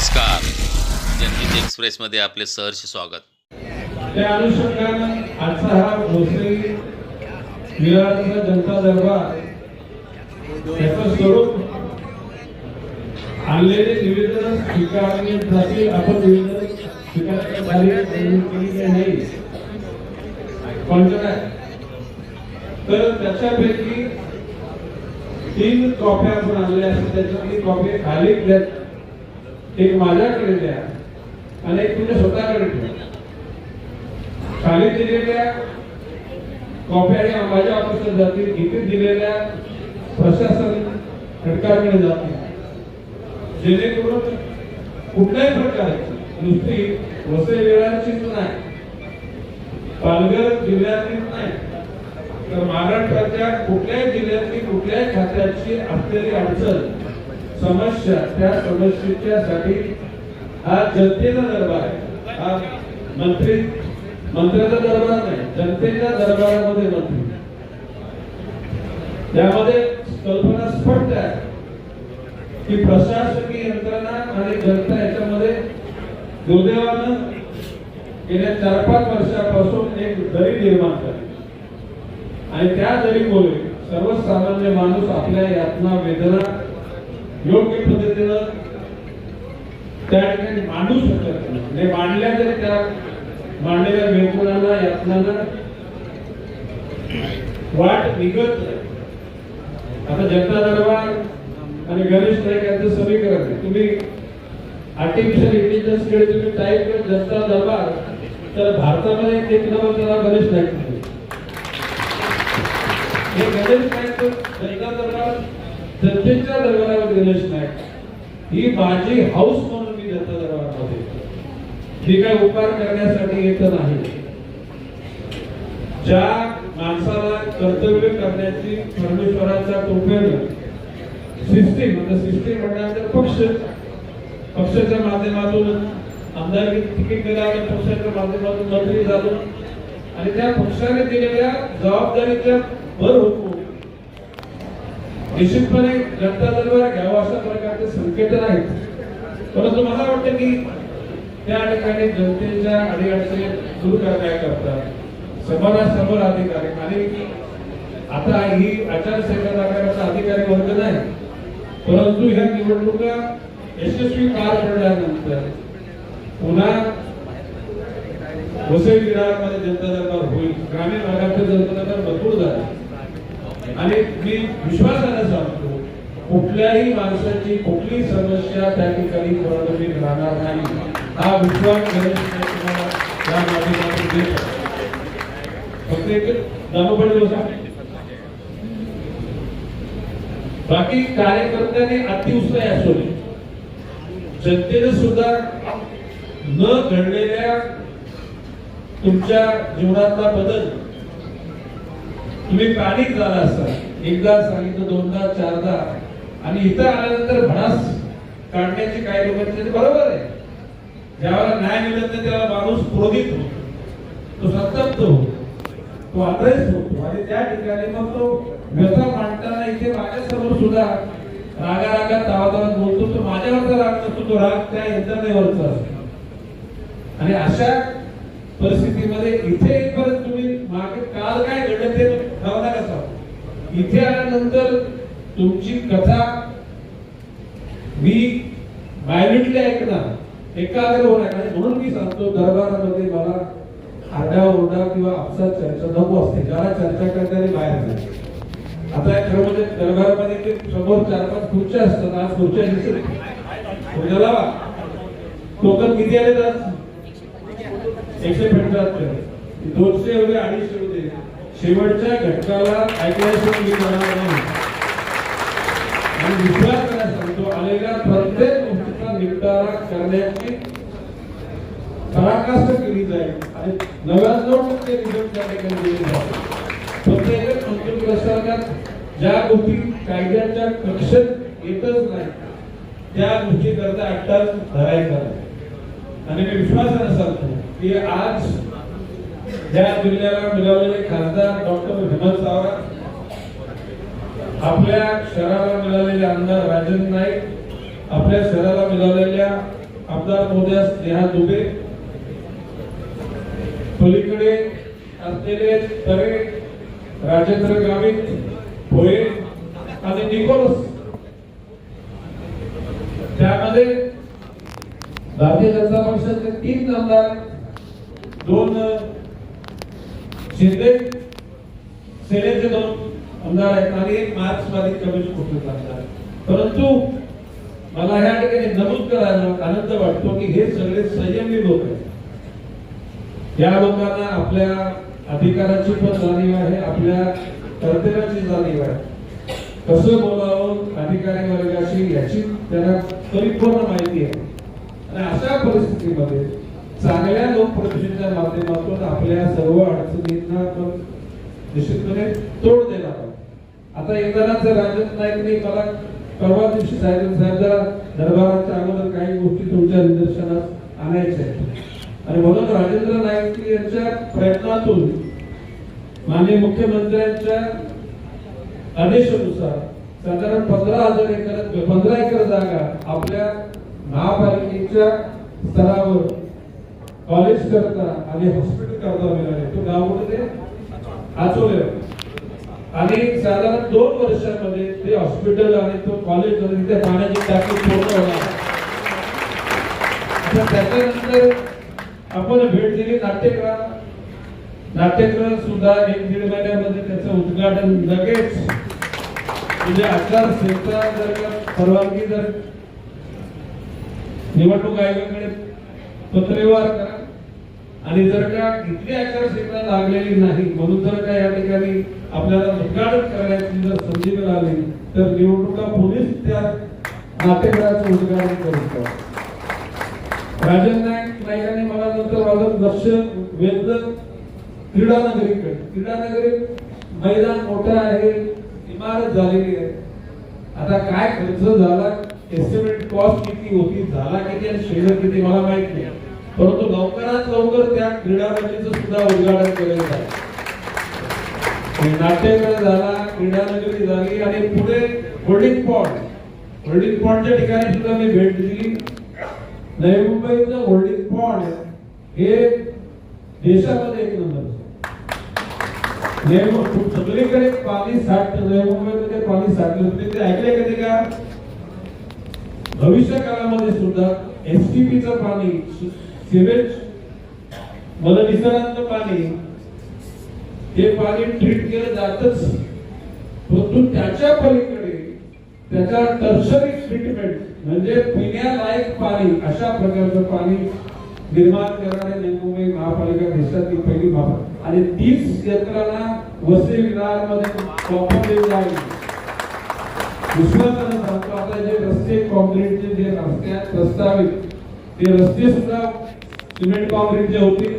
नमस्कार. जनहित एक्सप्रेसमध्ये आपले सहर्ष स्वागत. त्या अनुषंगानं आजचा हा भोसरी विरारचा जनता दरबार याचं स्वरूप आणलेले निवेदन स्वीकारण्यासाठी आपण निवेदन स्वीकारण्याची तारीख केली नाही कोणतं तर त्याच्यापैकी तीन कॉप्या आपण आणल्या असतात त्याच्यापैकी कॉपी खाली द्या एक माझ्याकडे द्या आणि एक तुमच्या स्वतःकडे ठेवा. खाली दिलेल्या कॉप्या आणि माझ्या ऑफिसला जातील इथे दिलेल्या प्रशासन घटकाकडे जातील जेणेकरून कुठल्याही प्रकारची नुसती वसई वेळांचीच नाही पालघर जिल्ह्यातील नाही तर महाराष्ट्राच्या कुठल्याही जिल्ह्यातली कुठल्याही खात्याची असलेली अडचण समस्या त्या समस्येच्यासाठी हा जनतेचा दरबार आहे. हा मंत्री मंत्र्याचा दरबार नाही जनतेच्या दरबारामध्ये मंत्री. त्यामध्ये कल्पना स्पष्ट आहे की प्रशासकीय यंत्रणा आणि जनता याच्यामध्ये दुर्दैवानं गेल्या चार पाच वर्षापासून एक दरी निर्माण झाली. आणि त्या दरीमुळे सर्वसामान्य माणूस आपल्या यातना वेदना योग्य पद्धतीनं त्या ठिकाणी मांडू शकत नाही. म्हणजे मांडल्या तरी त्या मांडलेल्या वेदनांना यातनांना वाट निघत नाही. आता जनता दरबार आणि गणेश नाईक यांचं समीकरण आहे. तुम्ही आर्टिफिशियल इंटेलिजन्सकडे तुम्ही टाईप कर जनता दरबार तर भारतामध्ये एक नंबर त्याला गणेश नाईक हे गणेश नाईक जनता दरबार जनतेच्या दरबारावर गणेश नाही. ही माझी हाऊस म्हणून मी जनता दरबारमध्ये. येतो. मी काय उपकार करण्यासाठी येत नाही. ज्या माणसाला कर्तव्य करण्याची परमेश्वराच्या कृपेनं सिस्टीम म्हणजे सिस्टीम म्हणण्याचा पक्ष पक्षाच्या माध्यमातून आमदारकी तिकीट मिळालं पक्षाच्या माध्यमातून मंत्री झालो. आणि त्या पक्षाने दिलेल्या जबाबदारीच्या भर होतो निश्चितपणे जनता दरबार घ्यावा अशा प्रकारचे संकेत नाहीत परंतु मला वाटतं की त्या ठिकाणी जनतेच्या अडीअडचणी दूर करण्याकरता समाजासमोर अधिकारी. आणि आता ही आचारसंहिता लागण्याचा अधिकारी वर्ग नाही. परंतु ह्या निवडणुका यशस्वी पार पडल्यानंतर पुन्हा वसई विरारमध्ये जनता दरबार होईल. ग्रामीण भागातील जनता दरबार भरपूर झाला. आणि मी विश्वासाने सांगतो कुठल्याही माणसाची कुठली समस्या त्या ठिकाणी प्रलंबित राहणार नाही. हा विश्वास या माध्यमातून देत फक्त एक दामोपडी बसा बाकी कार्यकर्त्याने अतिउत्साही असू नये. जनतेने सुद्धा न घडलेल्या तुमच्या जीवनातला बदल तुम्ही पॅनिक झाला असता. एकदा सांगितलं दोनदा चारदा. आणि इथं आल्यानंतर भडास काढण्याची काही लोकांची ते बरोबर आहे. ज्यावेळेला न्याय मिळत नाही त्याला माणूस क्रोधित होतो. तो संतप्त होतो. तो आग्रहित होतो. आणि त्या ठिकाणी मग तो व्यथा मांडताना इथे माझ्यासमोर सुद्धा रागा रागात तावातावात बोलतो. तो माझ्यावरचा राग नसतो तो राग त्या यंत्रणेवरचा असतो. आणि अशा परिस्थितीमध्ये इथे येईपर्यंत तुम्ही मागे काल काय घडलं ते तुम्ही इथे आल्यानंतर तुमची कथा मी मायन्युटली ऐकणार. एकाग्र होणार. आणि म्हणून मी सांगतो दरबारामध्ये मला आरडा ओरडा किंवा आपसात चर्चा नको असते. ज्याला चर्चा करणारे बाहेर जाते आता खरं म्हणजे दरबारामध्ये ते समोर चार पाच खुर्च्या असतात. आज खुर्च्या दिसत नाही. खुर्च्या टोकन किती आले तर एकशे पंचाहत्तर दोनशे एवढे अडीचशे होते. शेवटच्या घटकाला ऐकल्याशिवाय मी जाणार नाही. आणि विश्वास करायला सांगतो आलेल्या प्रत्येक गोष्टीचा निपटारा करण्याची पराकाष्ट केली जाईल. आणि नव्याण्णव टक्के रिझल्ट त्या ठिकाणी दिले जातील. प्रत्येक मंत्री प्रसंगात ज्या गोष्टी कायद्याच्या कक्षेत येतच नाही त्या गोष्टी करता अट्टाच धरायचा आणि मी विश्वासाने सांगतो की आज ज्या जिल्ह्याला मिळालेले खासदार डॉक्टर हेमंत सावरा आपल्या शहराला मिळालेले आमदार राजन नाईक आपल्या शहराला मिळालेल्या आमदार मोद्या स्नेहा दुबे पलीकडे असलेले तरे राजेंद्र गावित भोये आणि निकोलस त्यामध्ये भारतीय जनता पक्षाचे तीन आमदार दोन शिंदे सेनेचे दोन आमदार आहेत आणि एक मार्क्सवादी कम्युनिस्ट पक्षाचा आमदार परंतु मला ह्या ठिकाणी नमूद करायला आनंद वाटतो की हे सगळे संयमी लोक आहेत या लोकांना आपल्या अधिकाराची पण जाणीव आहे आपल्या कर्तव्याची जाणीव आहे कसं बोलावं अधिकारी वर्गाशी याची त्यांना परिपूर्ण माहिती आहे आणि अशा परिस्थितीमध्ये चांगल्या लोकप्रतिनिधीच्या माध्यमातून आपल्या सर्व अडचणींना आपण निश्चितपणे तोड देणार आहोत. आता एकदाच राजन नाईकने मला परवा दिवशी साहेब साहेबच्या दरबाराच्या अगोदर काही गोष्टी तुमच्या निदर्शनास आणायच्या आहेत. आणि म्हणून राजेंद्र नाईक यांच्या प्रयत्नातून माननीय मुख्यमंत्र्यांच्या आदेशानुसार साधारण पंधरा हजार एकर पंधरा एकर जागा आपल्या महापालिकेच्या स्तरावर कॉलेज करता आणि हॉस्पिटल करता मिळाले. तो गाव आचवले ते आणि साधारण दोन वर्षामध्ये ते हॉस्पिटल आणि तो कॉलेज तिथे पाण्याची टाकी पूर्ण त्याच्यानंतर आपण भेट दिली नाट्यग्रह नाट्यग्रह सुद्धा एक दीड महिन्यामध्ये त्याचं उद्घाटन लगेच. म्हणजे आचारसंहिता जर का परवानगी जर निवडणूक आयोगाकडे पत्रव्यवहार करा आणि जर का इथली आचारसंहिता लागलेली नाही म्हणून जर का या ठिकाणी आपल्याला उद्घाटन करण्याची जर संधी मिळाली तर निवडणुका पोलीस त्या नाट्यगृहाचं उद्घाटन करू राजन नाईक नाईकांनी मला नंतर माझं लक्ष वेधलं क्रीडा नगरीकडे क्रीडा नगरी मैदान मोठं आहे इमारत झालेली आहे. आता काय खर्च झाला एस्टिमेट कॉस्ट किती होती झाला किती आणि शिल्लक किती मला माहीत नाही. परंतु लवकरात लवकर त्या क्रीडा नगरीचं सुद्धा उद्घाटन केलेलं झालं नाट्यकडे झाला क्रीडा नगरी झाली आणि पुढे होल्डिंग पॉइंट. होल्डिंग पॉइंटच्या ठिकाणी सुद्धा मी भेट दिली. नवी मुंबईचं होल्डिंग पॉइंट हे देशामध्ये एक नंबर सगळीकडे पाणी साठ नवी मुंबईमध्ये पाणी साठलं होते. ते ऐकले कधी का? भविष्य काळामध्ये सुद्धा एसटीपीचं पाणी सिवेज मलनिसरणाचं पाणी हे पाणी ट्रीट केलं जातच. परंतु त्याच्या पलीकडे त्याच्या टर्शरी ट्रीटमेंट म्हणजे पिण्यालायक पाणी अशा प्रकारचं पाणी निर्माण करणारे नवी मुंबई महापालिका देशातली पहिली महापालिका आणि तीच यंत्रणा वसई विरारमध्ये वापरले जाईल. विश्वासानं सांगतो आता जे रस्ते कॉन्क्रीटचे जे रस्ते प्रस्तावित ते रस्ते सुद्धा सिमेंट कॉन्क्रीटचे होतील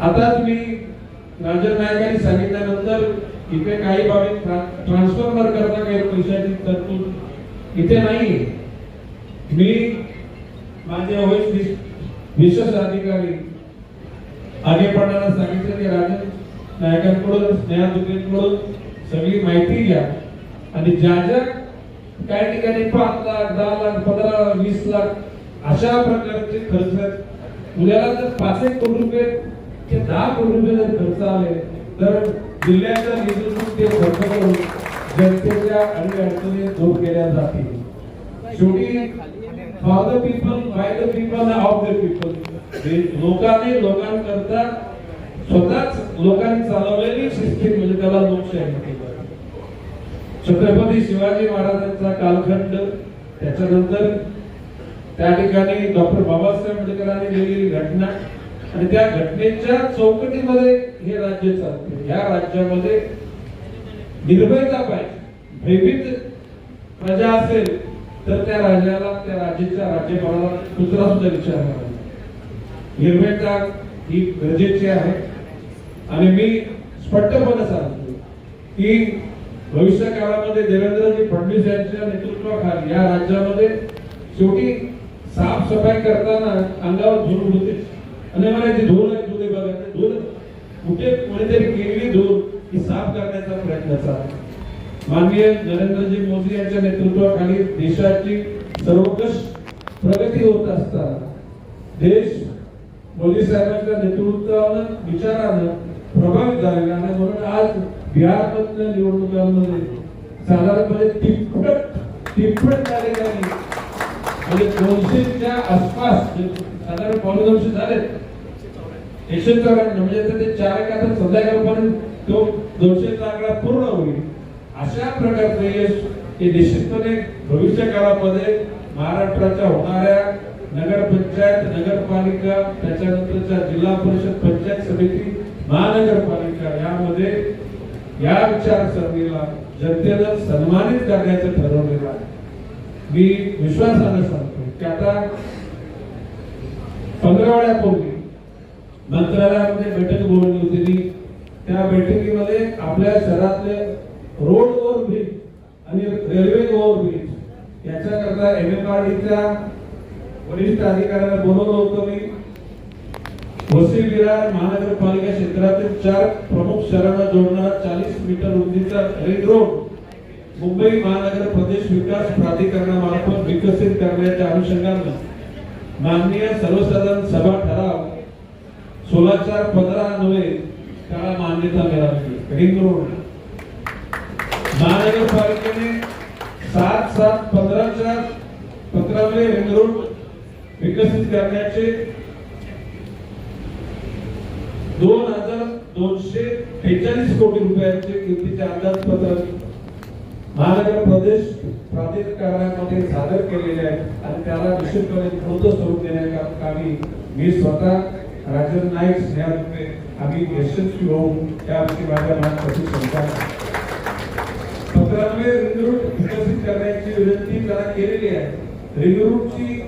आता तुम्ही राजन नायकांनी सांगितल्यानंतर इथे काही बाबी ट्रान्सफॉर्मर करता काही पैशाची तरतूद इथे नाही मी माझे वैश्विक विशेष अधिकारी आगेपणाला सांगितलं की राजन नायकांकडून स्नेहा दुबेंकडून सगळी माहिती घ्या. आणि ज्या ज्या काही ठिकाणी पाच लाख दहा लाख पंधरा वीस लाख अशा प्रकारचे खर्च आहेत. उद्याला जर पाच एक कोटी रुपये ते दहा कोटी रुपये जर खर्च आले तर जिल्ह्याच्या निधीतून ते खर्च करून जनतेच्या आणि अडचणी दूर केल्या जातील. शेवटी for the people by the people of the people लोकांनी लोकांकरता स्वतःच लोकांनी चालवलेली सिस्टीम म्हणजे त्याला लोकशाही म्हणतात. छत्रपती शिवाजी महाराजांचा कालखंड त्याच्यानंतर त्या ठिकाणी डॉक्टर बाबासाहेब आंबेडकरांनी लिहिलेली घटना आणि त्या घटनेच्या चौकटीमध्ये हे राज्य चालते. ह्या राज्यामध्ये निर्भयता पाहिजे? भयभीत प्रजा असेल तर त्या राजाला त्या राज्याच्या राज्यपालाला कुत्रा सुद्धा विचार निर्भयता ही गरजेची आहे? आणि मी स्पष्टपणे सांगतो की भविष्य काळामध्ये देवेंद्रजी फडणवीस यांच्या नेतृत्वाखाली या राज्यामध्ये शेवटी साफसफाई करताना अंगावर धूळ होते आणि मला ती धूळ आहे धुळे बघा धूळ कुठे कोणीतरी केलेली धूळ ही साफ करण्याचा प्रयत्न चालला माननीय नरेंद्रजी मोदी यांच्या नेतृत्वाखाली देशाची सर्वकष प्रगती होत असताना देश मोदी साहेबांच्या नेतृत्वानं विचारानं प्रभावित झालेला आणि म्हणून आज बिहारमधल्या निवडणुकांमध्ये साधारणपणे तिप्पट तिप्पट तारखेने म्हणजे दोनशेच्या आसपास साधारण पावणे दोनशे झालेत एकशे चौऱ्याण्णव म्हणजे ते चार एक आता संध्याकाळपर्यंत तो दोनशेचा आकडा पूर्ण होईल. अशा प्रकारचं यश हे निश्चितपणे भविष्य काळामध्ये महाराष्ट्राच्या होणाऱ्या नगरपंचायत नगरपालिका त्याच्यानंतरच्या जिल्हा परिषद पंचायत समिती महानगरपालिका यामध्ये या विचारसरणीला जनतेनं सन्मानित करण्याचं ठरवलेलं आहे. मी विश्वासानं सांगतो की आता पंधरावड्यापूर्वी मंत्रालयामध्ये बैठक बोलवली होती ती. त्या बैठकीमध्ये आपल्या शहरातले रोड ओव्हर ब्रिज आणि रेल्वे ओव्हर ब्रिज याच्याकरता एम एम आर डीच्या वरिष्ठ अधिकाऱ्यांना बोलवलं होतं मी. वसई विरार महानगरपालिका क्षेत्रातील चार प्रमुख शहरांना जोडणारा चाळीस मीटर रुंदीचा रिंग रोड मुंबई महानगर प्रदेश विकास प्राधिकरणामार्फत विकसित करण्याच्या अनुषंगानं माननीय सर्वसाधारण सभा ठराव सोळा चार पंधरा नव्हे त्याला मान्यता मिळाली महानगरपालिकेने सात सात पंधराच्या पंधरावे रिंग रोड विकसित करण्याचे दोन हजार दोनशे बेचाळीस कोटी रुपयांचे किमतीचे अंदाजपत्रक महानगर प्रदेश प्राधिकरणामध्ये सादर केलेले आहे आणि त्याला निश्चितपणे द्रुत स्वरूप देण्याच्या कामी मी स्वतः राजन नाईक स्नेहारुपे आम्ही यशस्वी होऊन याविषयी माझ्या मनात कशी शंका पंधरावे रिंग रूट विकसित करण्याची विनंती त्याला केलेली आहे. रिंग रूटची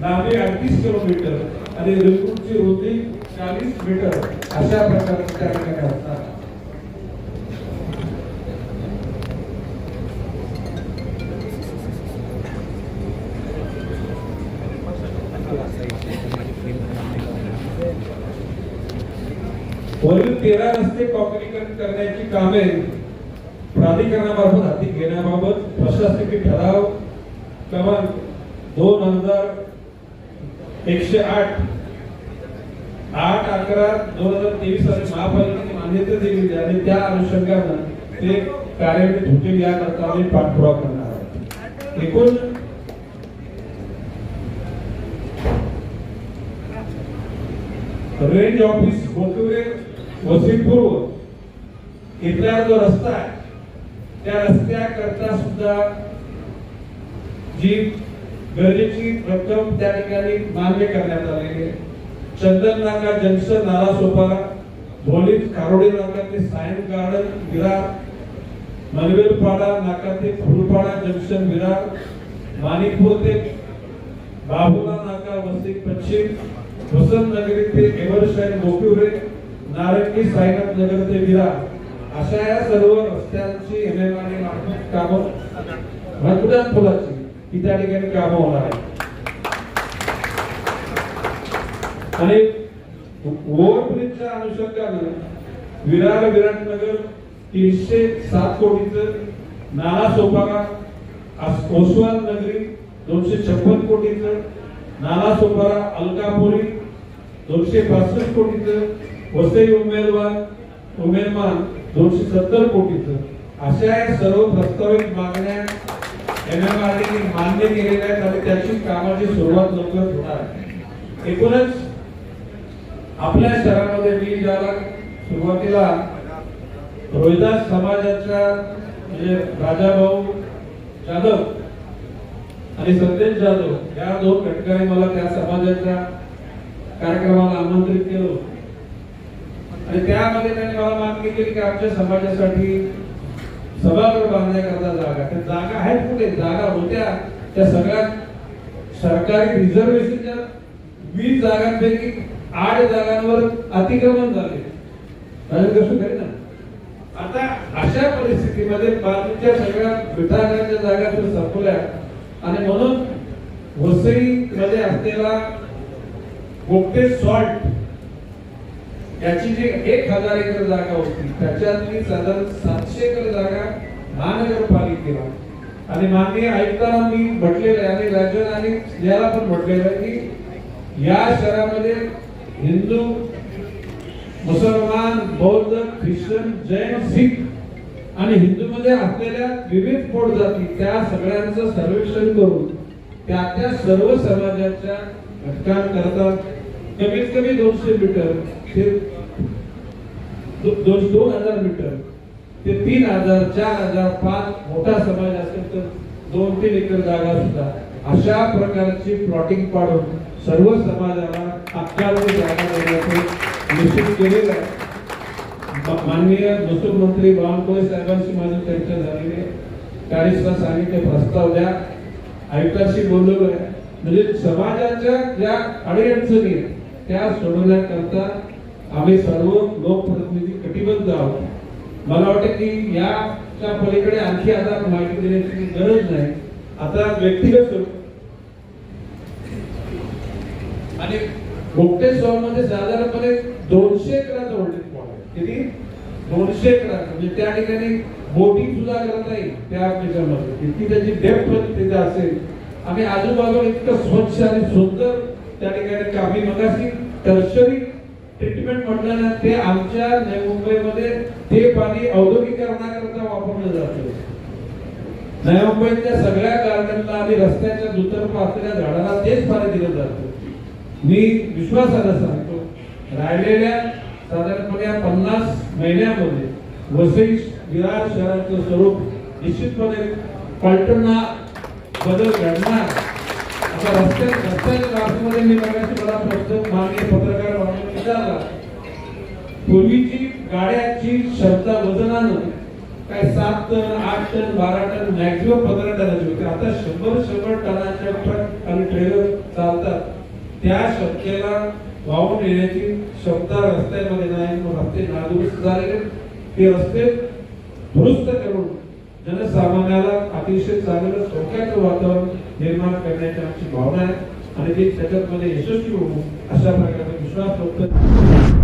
लांबी अडतीस किलोमीटर आणि रिंग रूटची रुंदी चाळीस मीटर अशा प्रकारचे त्या ठिकाणी असतात. वरील तेरा रस्ते कॉन्क्रिटीकरण करण्याची कामे प्राधिकरणामार्फत हाती घेण्याबाबत प्रशासकीय ठराव क्रमांक दोन हजार एकशे आठ आठ अकरा दोन हजार तेवीस साली महापालिकेने मान्यता दिली आणि त्या अनुषंगानं ते कार्यान्वित होतील याकरता आम्ही पाठपुरावा करणार आहोत. एकूण रेंज ऑफिस गोटुरे वसईपूर्व इथला जो रस्ता आहे त्या रस्त्याकरता सुद्धा जी गरजेची रक्कम त्या ठिकाणी मान्य करण्यात आलेली आहे. चंदन नाका जंक्शन नालासोपारा भोलीत कारोडी नाका ते सायन गार्डन विरार मनवेलपाडा नाका ते फुलपाडा जंक्शन विरार माणिकपूर ते बाबुला नाका वसई पश्चिम वसंत नगरी ते एव्हरशाईन गोपिवरे नारंगी साईनाथ नगर ते विरा अशा या सर्व रस्त्यांची एम एम आर मार्फत कामं भरपूर फुलाची ही त्या ठिकाणी कामं होणार आहे आणि ओव्हरब्रिजच्या अनुषंगानं विरार विराटनगर तीनशे सात कोटीचं नाना सोपारा ओसवाल नगरी दोनशे छप्पन कोटीचं नाना सोपारा अलकापुरी दोनशे पासष्ट कोटीचं वसई उमेदवार उमेदवार दोनशे सत्तर कोटीचं अशा या सर्व प्रस्तावित मागण्या एम एम आर मान्य केलेल्या आहेत आणि त्याची कामाची सुरुवात लवकर होणार आहे. एकूणच आपल्या शहरामध्ये मी ज्याला सुरुवातीला रोहिदास समाजाच्या म्हणजे राजाभाऊ जाधव आणि संदेश जाधव या दोन घटकांनी मला त्या समाजाच्या कार्यक्रमाला आमंत्रित केलं आणि त्यामध्ये त्यांनी मला मागणी केली की आमच्या समाजासाठी सभागृह बांधण्याकरता जागा. त्या जागा आहेत कुठे? जागा होत्या. त्या सगळ्या सरकारी रिझर्वेशनच्या वीस जागांपैकी आठ जागांवर अतिक्रमण झाले. राजेंद्र कसं ना? आता अशा परिस्थितीमध्ये बाजूच्या सगळ्या विभागांच्या जागा तर संपल्या आणि म्हणून वसई मध्ये असलेला गोपटे सॉल्ट याची जी एक हजार एकर जागा होती त्याच्यातली साधारण सातशे एकर जागा महानगरपालिकेला आणि माननीय आयुक्तांना मी म्हटलेलं आहे आणि राज्याला आणि याला पण म्हटलेलं आहे की या शहरामध्ये हिंदू मुसलमान बौद्ध ख्रिश्चन जैन सिख आणि हिंदूमध्ये असलेल्या विविध पोट जाती त्या सगळ्यांचं सर्वेक्षण करून त्या त्या सर्व समाजाच्या घटकांकरता कमीत कमी दोनशे मीटर ते दो- दोन दोन हजार मीटर. ते तीन हजार चार हजार पाच मोठा समाज असेल तर दोन तीन एकर जागा सुद्धा. अशा प्रकारची प्लॉटिंग पाडून सर्व समाजाला हक्काची जागा देण्याचं निश्चित केलेलं आहे. माननीय महसूल मंत्री बावनकुळे साहेबांशी माझं चर्चा झालेली आहे. सांगितले प्रस्ताव द्या. आयुक्ताशी बोललो आहे. म्हणजे समाजाच्या ज्या अडीअडचणी त्या सोडवण्याकरता आम्ही सर्व लोकप्रतिनिधी कटिबद्ध आहोत. मला वाटतं की याच्या पलीकडे आणखी आता माहिती देण्याची गरज नाही. आता व्यक्तिगत स्वरूप. आणि गोपटे मध्ये साधारणपणे दोनशे एकराचं होल्डिंग प्लॉट आहे. किती? दोनशे एकरा म्हणजे त्या ठिकाणी बोटिंग सुद्धा करत नाही त्या त्याच्यामध्ये. इतकी त्याची डेप्थ म्हणजे तिथे असेल. आणि आजूबाजूला इतकं स्वच्छ आणि सुंदर त्या ठिकाणी कामी मगाशी टर्शरी ट्रीटमेंट म्हटलं ना ते आमच्या नवी मुंबईमध्ये ते पाणी औद्योगिकरणाकरता वापरलं जातं. नवी मुंबईच्या सगळ्या गार्डनला आणि रस्त्याच्या दुतर्फ असलेल्या झाडाला तेच पाणी दिलं जातं. मी विश्वासानं सांगतो राहिलेल्या साधारणपणे पन्नास महिन्यामध्ये वसई विरार शहराचं स्वरूप निश्चितपणे पलटणला बदल घडणार. आता रस्त्या रस्त्याच्या बाजूमध्ये मी बघायची मला प्रश्न माननीय पत्रकार बांधव पूर्वीची गाड्याची क्षमता वजनानं काय सात टन आठ टन बारा टन मॅक्झिमम पंधरा टनाची होती. आता शंभर शंभर टनाच्या ट्रक आणि ट्रेलर चालतात. त्या क्षमतेला वाहून येण्याची क्षमता रस्त्यामध्ये नाही. मग रस्ते नादुरुस्त झालेले ते रस्ते दुरुस्त करून जनसामान्याला अतिशय चांगलं सौख्याचं वातावरण निर्माण करण्याची आमची भावना आहे. आणि ते त्याच्यामध्ये यशस्वी होऊ अशा प्रकारे विश्वास व्यक्त